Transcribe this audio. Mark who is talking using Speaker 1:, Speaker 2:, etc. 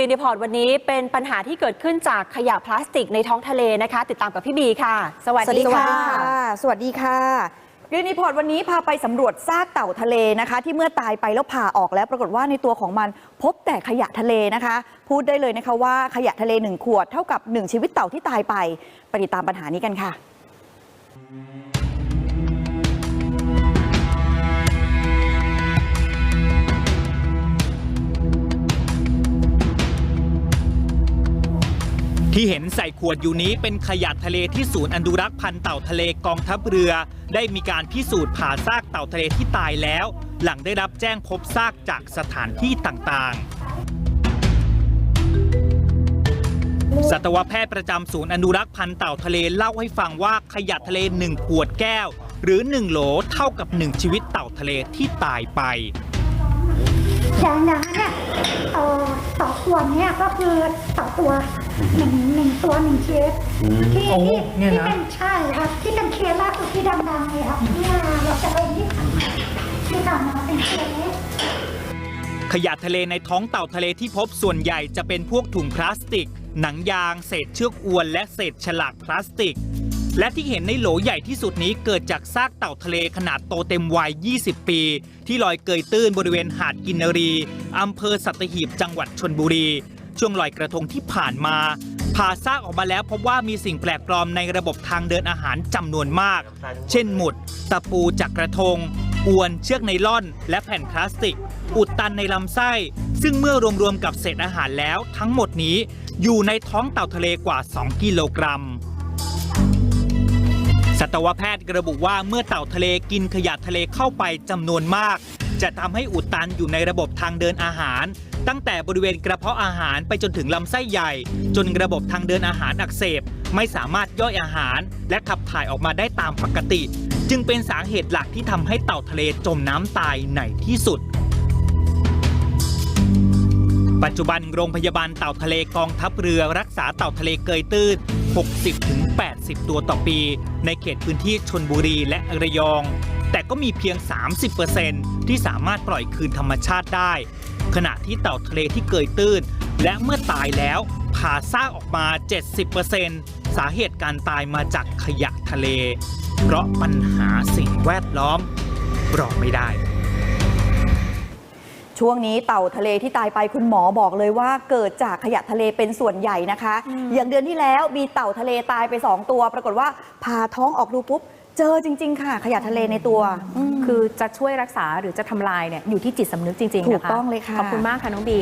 Speaker 1: รีพอร์ตวันนี้เป็นปัญหาที่เกิดขึ้นจากขยะพลาสติกในท้องทะเลนะคะ ติดตามกับพี่บีค่ะ สวัสดีค่ะ
Speaker 2: สวัสดีค่ะกรีนรีพอร์ตวันนี้พาไปสำรวจซากเต่าทะเลนะคะ ที่เมื่อตายไปแล้วผ่าออกแล้ว ปรากฏว่าในตัวของมันพบแต่ขยะทะเลนะคะ พูดได้เลยนะคะว่าขยะทะเลหนึ่งขวดเท่ากับหนึ่งชีวิตเต่าที่ตายไปไปติดตามปัญหานี้กันค่ะ
Speaker 3: ที่เห็นใส่ขวดอยู่นี้เป็นขยะทะเลที่ศูนย์อนุรักษ์พันธุ์เต่าทะเลกองทัพเรือ ได้มีการพิสูจน์ผ่าซากเต่าทะเลที่ตายแล้ว หลังได้รับแจ้งพบซากจากสถานที่ต่างๆ สัตวแพทย์ประจำศูนย์อนุรักษ์พันธุ์เต่าทะเลเล่าให้ฟังว่าขยะทะเลหนึ่งขวดแก้ว หรือ1โหลเท่ากับ1ชีวิตเต่าทะเลที่ตายไป
Speaker 4: อย่างอย่างนั้นเนี่ย วดเนี่ยก็คือต่อตัวหนึ่งหนึ่งตัวหนึ่งเคสที่
Speaker 5: โอ้
Speaker 4: ที่
Speaker 5: เนี่ย
Speaker 4: ที่
Speaker 5: นะ
Speaker 4: เป็นใช่ครับที่เป็นเคสล่าสุดที่ดังๆเลยครับเนี่ยเราจะไปที่ผ่านมาที่ผ่านมาเป็นเคส
Speaker 3: ขยะทะเลในท้องเต่าทะเลที่พบส่วนใหญ่จะเป็นพวกถุงพลาสติก หนังยาง เศษเชือกอวนและเศษฉลากพลาสติก และที่เห็นในโหลใหญ่ที่สุดนี้เกิดจากซากเต่าทะเลขนาดโตเต็มวัย 20 ปี ที่ลอยเกยตื้นบริเวณหาดกินนรีอำเภอสัตหีบจังหวัดชนบุรี ช่วงลอยกระทงที่ผ่านมาผ่าซากออกมาแล้วพบว่ามีสิ่งแปลกปลอมในระบบทางเดินอาหารจำนวนมาก เช่นหมุด ตะปูจากกระทง อวนเชือกไนล่อน และแผ่นพลาสติก อุดตันในลำไส้ ซึ่งเมื่อรวมๆกับเศษอาหารแล้วทั้งหมดนี้อยู่ในท้องเต่าทะเลกว่า 2 กิโลกรัม สัตวแพทย์ระบุว่าเมื่อเต่าทะเลกินขยะทะเลเข้าไปจำนวนมาก จะทำให้อุดตันอยู่ในระบบทางเดินอาหาร ตั้งแต่บริเวณกระเพาะอาหารไปจนถึงลำไส้ใหญ่ จนระบบทางเดินอาหารอักเสบ ไม่สามารถย่อยอาหาร และขับถ่ายออกมาได้ตามปกติ จึงเป็นสาเหตุหลักที่ทำให้เต่าทะเลจมน้ำตายในที่สุดปัจจุบันโรงพยาบาลเต่าทะเลกองทัพเรือรักษาเต่าทะเลเกยตื้น 60-80 ตัวต่อปี ในเขตพื้นที่ชนบุรีและระยอง แต่ก็มีเพียง 30%ที่สามารถปล่อยคืนธรรมชาติได้ ขณะที่เต่าทะเลที่เกยตื้น และเมื่อตายแล้วผ่าซากออกมา 70%สาเหตุการตายมาจากขยะทะเล เพราะปัญหาสิ่งแวดล้อมรอไม่ได้
Speaker 2: ช่วงนี้เต่าทะเลที่ตายไปคุณหมอบอกเลยว่าเกิดจากขยะทะเลเป็นส่วนใหญ่นะคะ อย่างเดือนที่แล้วมีเต่าทะเลตายไป 2 ตัว ปรากฏว่าผ่าท้องออกดูปุ๊บเจอจริง ๆ ค่ะ ขยะทะเลในตัวม
Speaker 6: คือจะช่วยรักษาหรือจะทำลายเนี่ยอยู่ที่จิตสำนึกจริงๆ
Speaker 2: ถู
Speaker 6: นะ
Speaker 2: ก
Speaker 6: คะ
Speaker 2: ต้องเลยค่ะ
Speaker 6: ขอบคุณมากค่ะน้องบี